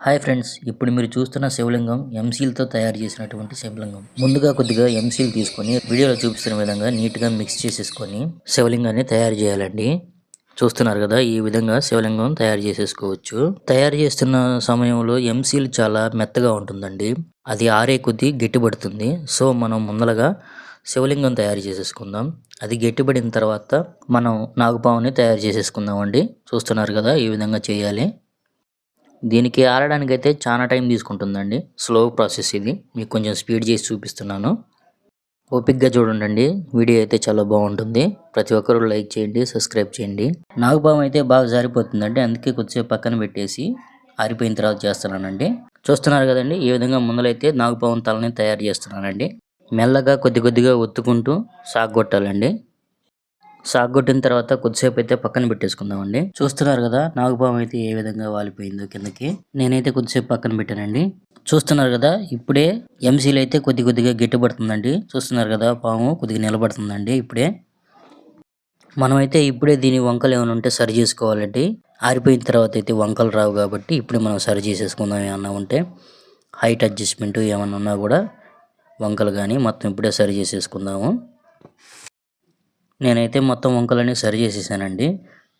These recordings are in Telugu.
హాయ్ ఫ్రెండ్స్ ఇప్పుడు మీరు చూస్తున్న శివలింగం ఎంసీల్తో తయారు చేసినటువంటి శివలింగం. ముందుగా కొద్దిగా ఎంసీల్ తీసుకొని వీడియోలో చూపిస్తున్న విధంగా నీట్గా మిక్స్ చేసేసుకొని శివలింగాన్ని తయారు చేయాలండి. చూస్తున్నారు కదా ఈ విధంగా శివలింగం తయారు చేసేసుకోవచ్చు. తయారు చేస్తున్న సమయంలో ఎంసీలు చాలా మెత్తగా ఉంటుందండి. అది ఆరే కొద్దీ గట్టిపడుతుంది. సో మనం ముందలగా శివలింగం తయారు చేసేసుకుందాం. అది గట్టిపడిన తర్వాత మనం నాగపావుని తయారు చేసేసుకుందాం అండి చూస్తున్నారు కదా ఈ విధంగా చేయాలి. దీనికి ఆరడానికి అయితే చాలా టైం తీసుకుంటుందండి. స్లో ప్రాసెస్ ఇది. మీకు కొంచెం స్పీడ్ చేసి చూపిస్తున్నాను. ఓపిక్గా చూడండి వీడియో అయితే చాలా బాగుంటుంది. ప్రతి ఒక్కరూ లైక్ చేయండి సబ్స్క్రైబ్ చేయండి. నాగుపాము అయితే బాగా జారిపోతుందండి. అందుకే కొద్దిసేపు పక్కన పెట్టేసి ఆరిపోయిన తర్వాత చేస్తున్నానండి. చూస్తున్నారు కదండి ఈ విధంగా ముందలైతే నాగుపాము తలని తయారు చేస్తున్నానండి. మెల్లగా కొద్ది కొద్దిగా ఒత్తుకుంటూ సాగొట్టాలండి సాగొట్టిన తర్వాత కొద్దిసేపు అయితే పక్కన పెట్టేసుకుందామండి. చూస్తున్నారు కదా నాగుపాము అయితే ఏ విధంగా వాలిపోయిందో కిందకి. నేనైతే కొద్దిసేపు పక్కన పెట్టానండి. చూస్తున్నారు కదా ఇప్పుడే ఎంసీలు అయితే కొద్ది కొద్దిగా గట్టిపడుతుందండి చూస్తున్నారు కదా పాము కొద్దిగా నిలబడుతుందండి ఇప్పుడే. మనమైతే ఇప్పుడే దీని వంకలు ఏమైనా ఉంటే సరి చేసుకోవాలండి. ఆరిపోయిన తర్వాత అయితే వంకలు రావు కాబట్టి ఇప్పుడే మనం సరి చేసేసుకుందాం ఏమన్నా ఉంటే. హైట్ అడ్జస్ట్మెంట్ ఏమన్నా ఉన్నా కూడా వంకలు కానీ మొత్తం ఇప్పుడే సరి చేసేసుకుందాము. నేనైతే మొత్తం వంకలన్నీ సరి చేసేసానండి.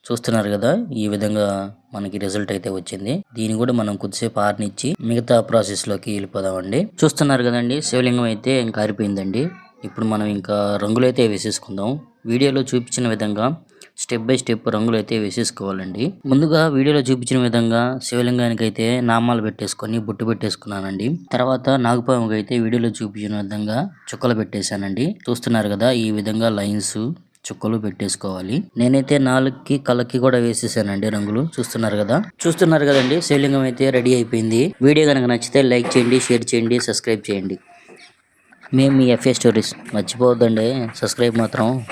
చూస్తున్నారు కదా ఈ విధంగా మనకి రిజల్ట్ అయితే వచ్చింది. దీన్ని కూడా మనం కొద్దిసేపు ఆర్నిచ్చి మిగతా ప్రాసెస్లోకి వెళ్ళిపోదామండి. చూస్తున్నారు కదండి శివలింగం అయితే ఇంకా ఆరిపోయిందండి. ఇప్పుడు మనం ఇంకా రంగులు అయితే వేసేసుకుందాం. వీడియోలో చూపించిన విధంగా స్టెప్ బై స్టెప్ రంగులు అయితే వేసేసుకోవాలండి. ముందుగా వీడియోలో చూపించిన విధంగా శివలింగానికి అయితే నామాలు పెట్టేసుకొని బొట్టు పెట్టేసుకున్నానండి. తర్వాత నాగపాముకి అయితే వీడియోలో చూపించిన విధంగా చుక్కలు పెట్టేశానండి. చూస్తున్నారు కదా ఈ విధంగా లైన్స్ చుక్కలు పెట్టేసుకోవాలి. నేనైతే నాలుగుకి కళ్ళకి కూడా వేసేసానండి రంగులు. చూస్తున్నారు కదా? చూస్తున్నారు కదండి? శివలింగం అయితే రెడీ అయిపోయింది. వీడియో కనుక నచ్చితే లైక్ చేయండి షేర్ చేయండి సబ్స్క్రైబ్ చేయండి. మేము మీ ఎఫ్ఏ స్టోరీస్ మర్చిపోవద్దండి. సబ్స్క్రైబ్ మాత్రం.